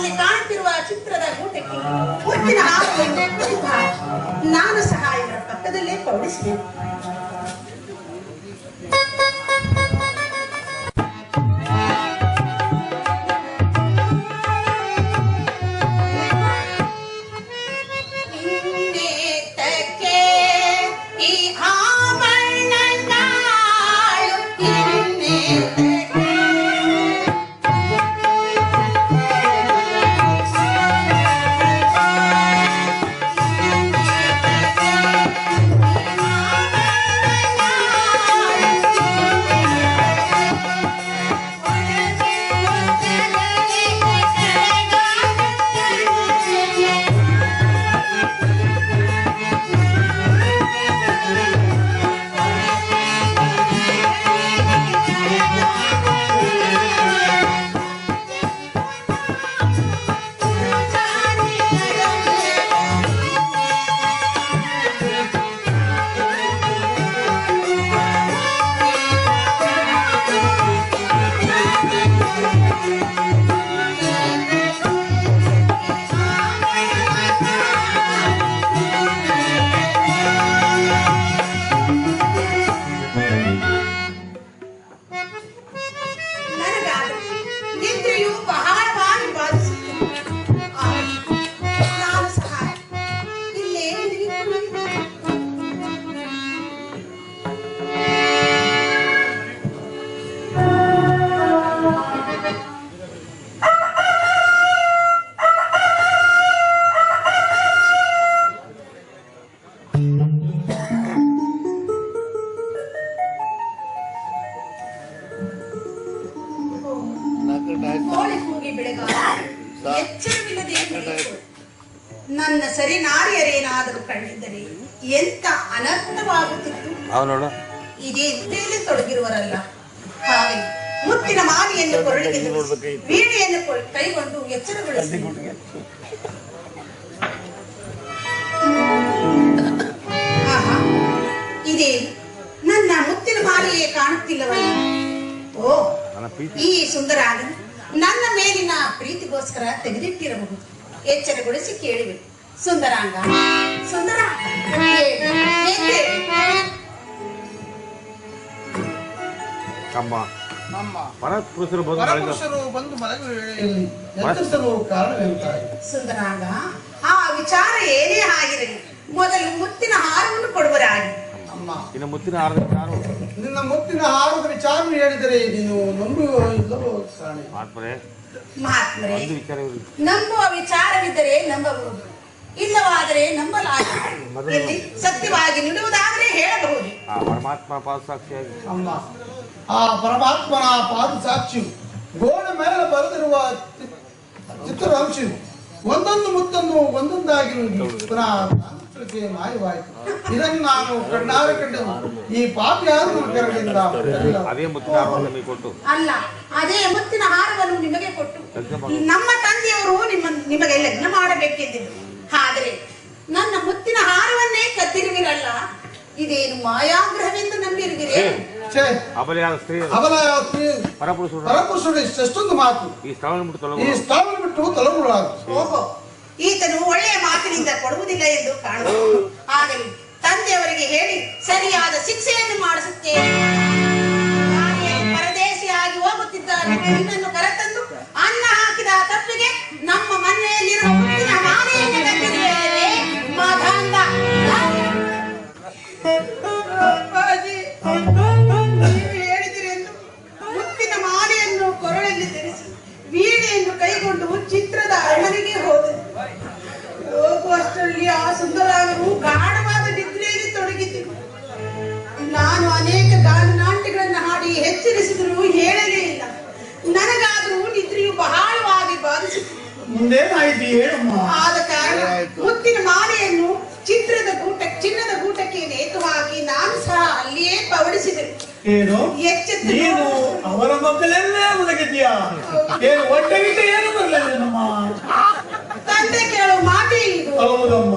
ಅಲ್ಲಿ ಕಾಣುತ್ತಿರುವ ಚಿತ್ರದ ಗೂಟಕ್ಕೆ ಹುಟ್ಟಿನ ಹಾಲು ನಾನು ಸಹ ಇದರ ಪಕ್ಕದಲ್ಲೇ ಪೌಡಿಸಿದೆ ನನ್ನ ಸರಿ ನಾರಿಯರೇನಾದರೂ ಕಂಡಿದ್ದರೆ ಎಂತ ಅನರ್ಥವಾಗುತ್ತಿತ್ತು? ಇದೇ ತೊಡಗಿರುವರಲ್ಲ. ಹಾಗೆ ಮುತ್ತಿನ ಮಾಲಿಯನ್ನು ಕೊರಳಿಗೆ ವೀಣೆಯನ್ನು ಕೈಗೊಂಡು ಎಚ್ಚರಗೊಳಿಸಿ. ಇದೇ ನನ್ನ ಮುತ್ತಿನ ಮಾಲೆಯೇ ಕಾಣುತ್ತಿಲ್ಲವಲ್ಲ. ಓ ಸುಂದರ ಈ ಸುಂದರಾಂಗ ನನ್ನ ಮೇಲಿನ ಪ್ರೀತಿಗೋಸ್ಕರ ತೆಗೆದಿಟ್ಟಿರಬಹುದು. ಎಚ್ಚರಗೊಳಿಸಿ ಕೇಳಿವೆ. ಸುಂದರಾಂಗ ಸುಂದರಾಂಗ. ಅಮ್ಮ ಪರಪುರುಷರು ಬಂದು ಸುಂದರಾಂಗ ಆ ವಿಚಾರ ಏನೇ ಆಗಿರಲಿ ಮುತ್ತಿನ ಹಾರದ ವಿಚಾರ ನಿನ್ನ ಮುತ್ತಿನ ಹಾರದ ವಿಚಾರ ಹೇಳಿದರೆ ನೀನು ನಂಬುವ ಇಲ್ಲವೋ ಕಾಣೆ ಮಾತ್ಮರೆ ಮಹಾತ್ಮರೇ ಒಂದು ವಿಚಾರ ನಂಬುವ ವಿಚಾರವಿದ್ದರೆ ನಂಬಬಹುದು ಇಲ್ಲವಾದರೆ ನಂಬಲಾಗದು ಇಲ್ಲಿ ಸತ್ಯವಾಗಿ ನಿಡುವುದಾದರೆ ಹೇಳಬಹುದು. ಆ ಪರಮಾತ್ಮ ಪಾದ ಸಾಕ್ಷಿಯಾಗಿ ಆ ಪರಮಾತ್ಮನ ಪಾದ ಸಾಕ್ಷಿ ಗೋಣ ಮೇಲೆ ಬರೆದಿರುವ ಚಿ- ಚಿತ್ರಾಂಶವು ಒಂದೊಂದು ಮುತ್ತನ್ನು ಒಂದೊಂದಾಗಿ ಪುನಃ ತಾಂತ್ರಿಕೆ ಮಾಯವಾಯಿತು. ಇದನ್ನು ನಾನು ಕಣ್ಣಾರೆ ಕಂಡೆವು. ಈ ಪಾಪಿಯಾದ ಯಾರು ಅದೇ ಮುತ್ತಿನ ಕೊಟ್ಟು. ಅಲ್ಲ ಅದೇ ಮುತ್ತಿನ ಹಾರವನ್ನು ನಿಮಗೆ ಕೊಟ್ಟು. ನಮ್ಮ ತಂದೆಯವರು ನಿಮ್ಮ ನಿಮಗೆ ಲಗ್ನ ಮಾಡಬೇಕೆಂದಿದ್ರು. ಆದರೆ ನನ್ನ ಮುತ್ತಿನ ಹಾರವನ್ನೇ ಕತ್ತಿರುವಿರಲ್ಲ ಇದೇನು ಮಾಯಾಗ್ರಹವೆಂದು ನಂಬಿರುವಿರೇ? ಅಬಲೆಯಾದ ಸ್ತ್ರೀ ಅವನ ಸ್ತ್ರೀ- ಪರಪುರುಷರು. ಪರಪುರುಷರು ಎಷ್ಟೊಂದು ಮಾತು. ಈ ಸ್ಥಳವನ್ನು ಬಿಟ್ಟು ಈ ಬಿಟ್ಟು ಓಹೋ ಈತನು ಒಳ್ಳೆಯ ಕೊಡುವುದಿಲ್ಲ ಎಂದು ಕಾಣುವುದು. ಆಗಲಿ ತಂದೆಯವರಿಗೆ ಹೇಳಿ ಸರಿಯಾದ ಶಿಕ್ಷೆಯನ್ನು ಮಾಡಿಸುತ್ತೇನೆ. ಪರದೇಶಿಯಾಗಿ ಹೋಗುತ್ತಿದ್ದಾನೆ ಪವಡಿಸಿದೆ ಏನು? ನೀನು ಅವರ ಮಕ್ಕಳೆಲ್ಲೇ ಮುಳುಗಿದ್ಯಾ ಏನು ಹೊಟ್ಟೆ ಗಿಟ್ಟೆ ಏನು ಬರಲಿಲ್ಲ ನಮ್ಮ ತಂದೆ ಕೇಳೋ ಮಾತಿ ಹೌದಮ್ಮ.